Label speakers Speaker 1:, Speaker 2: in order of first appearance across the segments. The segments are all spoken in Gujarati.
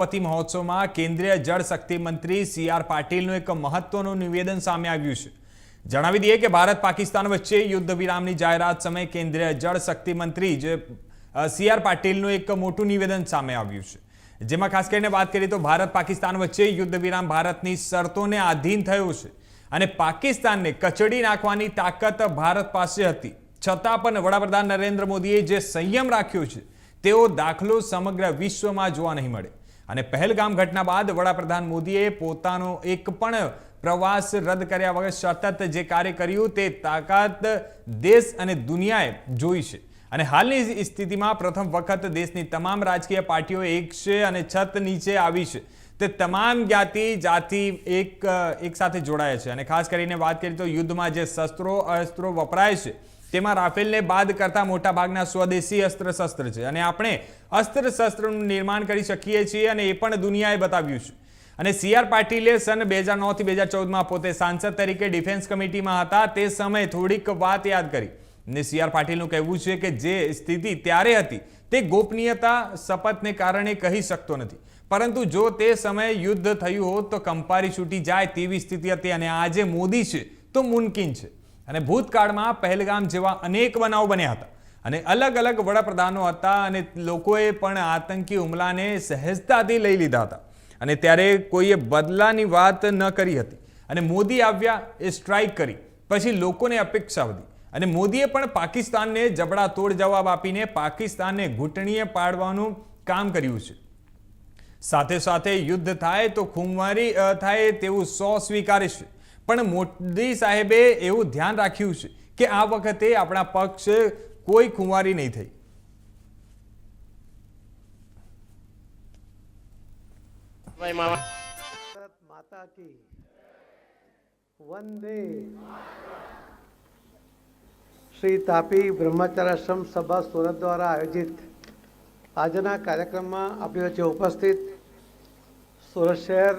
Speaker 1: પતિ મહોત્સવમાં કેન્દ્રીય જળ શક્તિ મંત્રી સી આર પાટીલનું એક મહત્વનું નિવેદન સામે આવ્યું છે. જણાવી દઈએ કે ભારત પાકિસ્તાન વચ્ચે યુદ્ધ વિરામની જાહેરાત સમયે કેન્દ્રીય જળ શક્તિ મંત્રી જે સી આર પાટીલનું એક મોટું નિવેદન સામે આવ્યું છે. જેમાં ખાસ કરીને વાત કરીએ તો ભારત પાકિસ્તાન વચ્ચે યુદ્ધ વિરામ ભારતની શરતોને આધીન થયો છે અને પાકિસ્તાનને કચડી નાખવાની તાકાત ભારત પાસે હતી. છતાં પણ વડાપ્રધાન નરેન્દ્ર મોદીએ જે સંયમ રાખ્યો છે તેવો દાખલો સમગ્ર વિશ્વમાં જોવા નહીં મળે. અને પહેલગામ ઘટના બાદ વડાપ્રધાન મોદીએ પોતાનો એક પણ પ્રવાસ રદ કર્યા વગર સતત જે કાર્ય કર્યું તે તાકાત દેશ અને દુનિયાએ જોઈ છે. અને હાલની સ્થિતિમાં પ્રથમ વખત દેશની તમામ રાજકીય પાર્ટીઓ એક છે અને છત નીચે આવી છે. તે તમામ જ્ઞાતિ, જાતિ એક એક સાથે જોડાયા છે. અને ખાસ કરીને વાત કરીએ તો યુદ્ધમાં જે શસ્ત્રો, અસ્ત્રો વપરાય છે તેમાં રાફેલને બાદ કરતા મોટા ભાગના સ્વદેશી અસ્ત્રશસ્ત્ર છે. અને આપણે અસ્ત્રશસ્ત્રનું નિર્માણ કરી શકીએ છીએ અને એ પણ દુનિયાએ બતાવ્યું છે. અને સી આર પાટીલે સન બે હજાર નવથી બે હજાર ચૌદમાં પોતે સાંસદ તરીકે ડિફેન્સ કમિટીમાં હતા. તે સમયે થોડીક વાત યાદ કરી. ને સી આર પાટીલનું કહેવું છે કે જે સ્થિતિ ત્યારે હતી, તે ગોપનીયતા, શપથને કારણે કહી શકતો નથી. પરંતુ જો તે સમયે યુદ્ધ થયું હોત તો કંપારી છૂટી જાય તેવી સ્થિતિ હતી અને આજે મોદી છે તો મુમકિન છે. અને ભૂતકાળમાં પહેલગામ જેવા અનેક બનાવ બન્યા હતા. અને અલગ અલગ વડાપ્રધાનો હતા અને લોકોએ પણ આતંકી હુમલાને સહેજતાથી લઈ લીધા હતા. અને ત્યારે કોઈએ બદલાની વાત ન કરી હતી. અને મોદી આવ્યા એ સ્ટ્રાઇક કરી. પછી લોકોને અપેક્ષા વધી. અને મોદીએ પણ પાકિસ્તાનને જબડા તોડ જવાબ આપીને પાકિસ્તાનને ઘૂંટણીએ પાડવાનું કામ કર્યું છે. સાથે સાથે યુદ્ધ થાય તો ખુંવારી થાય તેવું સો સ્વીકારે છે. પણ મોદી સાહેબે એવું ધ્યાન રાખ્યું છે કે આ વખતે આપણા પક્ષ કોઈ ખુંવારી નહીં થઈ.
Speaker 2: માતા કી વંદે. શ્રી તાપી બ્રહ્મચર્યાશ્રમ સભા સુરત દ્વારા આયોજિત આજના કાર્યક્રમમાં આપણી વચ્ચે ઉપસ્થિત સુરત શહેર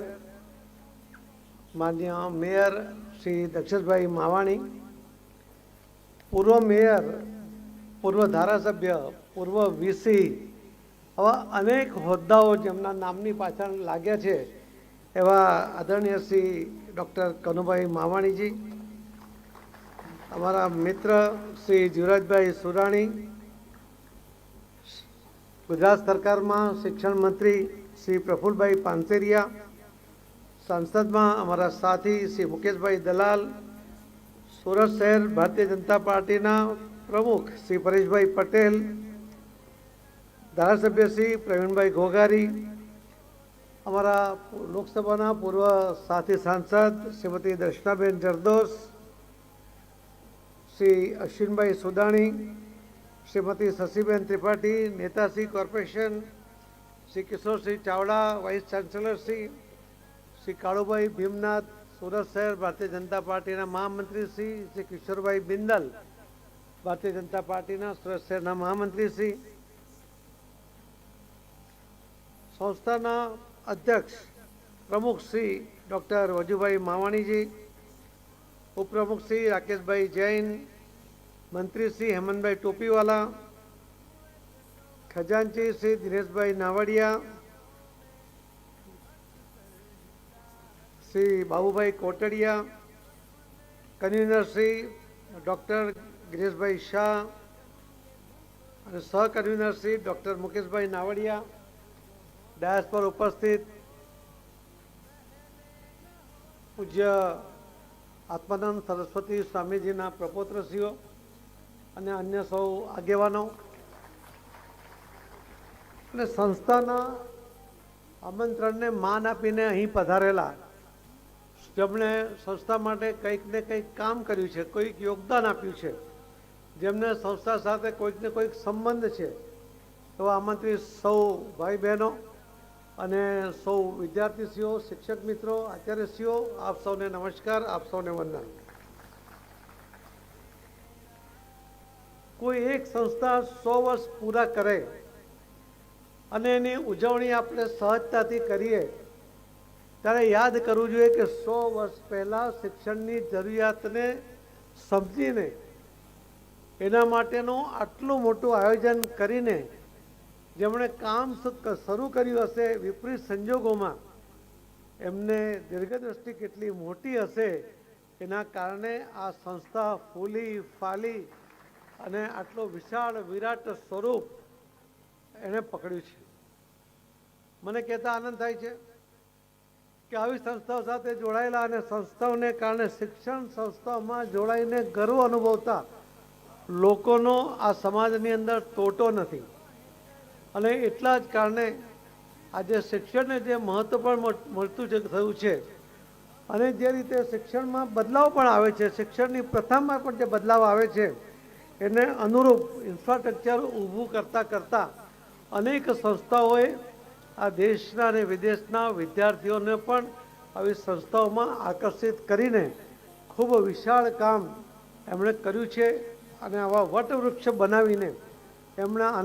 Speaker 2: માન્ય મેયર શ્રી દક્ષેશભાઈ માવાણી, પૂર્વ મેયર, પૂર્વ ધારાસભ્ય, પૂર્વ વીસી આવા અનેક હોદ્દાઓ જેમના નામની પાછળ લાગ્યા છે એવા આદરણીય શ્રી ડૉક્ટર કનુભાઈ માવાણીજી, અમારા મિત્ર શ્રી જીવરાજભાઈ સુરાણી, ગુજરાત સરકારમાં શિક્ષણ મંત્રી શ્રી પ્રફુલભાઈ પાનસેરિયા સંસદમાં અમારા સાથી શ્રી મુકેશભાઈ દલાલ, સુરત શહેર ભારતીય જનતા પાર્ટીના પ્રમુખ શ્રી પરેશભાઈ પટેલ, ધારાસભ્ય શ્રી પ્રવીણભાઈ ઘોઘારી, અમારા લોકસભાના પૂર્વ સાથી સાંસદ Shrimati Darshanaben Jardosh, Shri Ashwinbhai Sudani, Shrimati Shashiben Tripathi, નેતાશ્રી corporation, Shri Kishorsinh Chavda, vice chancellor Shri Kalubhai Bhimnath Surat શહેર ભારતીય જનતા પાર્ટીના મહામંત્રી શ્રી શ્રી કિશોરભાઈ બિંદલ ભારતીય જનતા પાર્ટીના સુરત શહેરના મહામંત્રી શ્રી, સંસ્થાના અધ્યક્ષ પ્રમુખ શ્રી ડૉક્ટર વજુભાઈ માવાણીજી, ઉપપ્રમુખ શ્રી રાકેશભાઈ જૈન, મંત્રી શ્રી હેમંતભાઈ ટોપીવાલા, ખજાનચી શ્રી દિનેશભાઈ નાવડિયા શ્રી બાબુભાઈ કોટડિયા, કન્વીનર શ્રી ડૉક્ટર ગિરીશભાઈ શાહ અને સહકન્વીનર શ્રી ડૉક્ટર મુકેશભાઈ નાવડિયા ડાયસ પર ઉપસ્થિત પૂજ્ય આત્માનંદ સરસ્વતી સ્વામીજીના પ્રપોત્રશ્રીઓ અને અન્ય સૌ આગેવાનો અને સંસ્થાના આમંત્રણને માન આપીને અહીં પધારેલા જેમણે સંસ્થા માટે કંઈક ને કંઈક કામ કર્યું છે, કોઈક યોગદાન આપ્યું છે, જેમને સંસ્થા સાથે કોઈક ને કોઈક સંબંધ છે, તો આમંત્રિત સૌ ભાઈ બહેનો અને સૌ વિદ્યાર્થીશ્રીઓ, શિક્ષક મિત્રો, આચાર્યશ્રીઓ, આપ સૌને નમસ્કાર, આપ સૌને વંદન. કોઈ એક સંસ્થા સો વર્ષ પૂરા કરે અને એની ઉજવણી આપણે સહજતાથી કરીએ ત્યારે યાદ કરવું જોઈએ કે સો વર્ષ પહેલાં શિક્ષણની જરૂરિયાતને સમજીને એના માટેનું આટલું મોટું આયોજન કરીને જેમણે કામ શરૂ કર્યું હશે, વિપરીત સંજોગોમાં એમને દીર્ઘદ્રષ્ટિ કેટલી મોટી હશે એના કારણે આ સંસ્થા ફૂલી ફાલી અને આટલો વિશાળ વિરાટ સ્વરૂપ એણે પકડ્યું છે. મને કહેતા આનંદ થાય છે. કે આવી સંસ્થાઓ સાથે જોડાયેલા અને સંસ્થાઓને કારણે શિક્ષણ સંસ્થાઓમાં જોડાઈને ગર્વ અનુભવતા લોકોનો આ સમાજની અંદર તોટો નથી. અને એટલા જ કારણે આજે શિક્ષણને જે મહત્વ પણ મળતું છે થયું છે અને જે રીતે શિક્ષણમાં બદલાવ પણ આવે છે, શિક્ષણની પ્રથામાં પણ જે બદલાવ આવે છે, એને અનુરૂપ ઇન્ફ્રાસ્ટ્રક્ચર ઊભું કરતાં કરતાં અનેક સંસ્થાઓએ આ દેશના અને વિદેશના વિદ્યાર્થીઓને પણ આવી સંસ્થાઓમાં આકર્ષિત કરીને ખૂબ વિશાળ કામ એમણે કર્યું છે અને આવા વટવૃક્ષ બનાવીને એમણે આના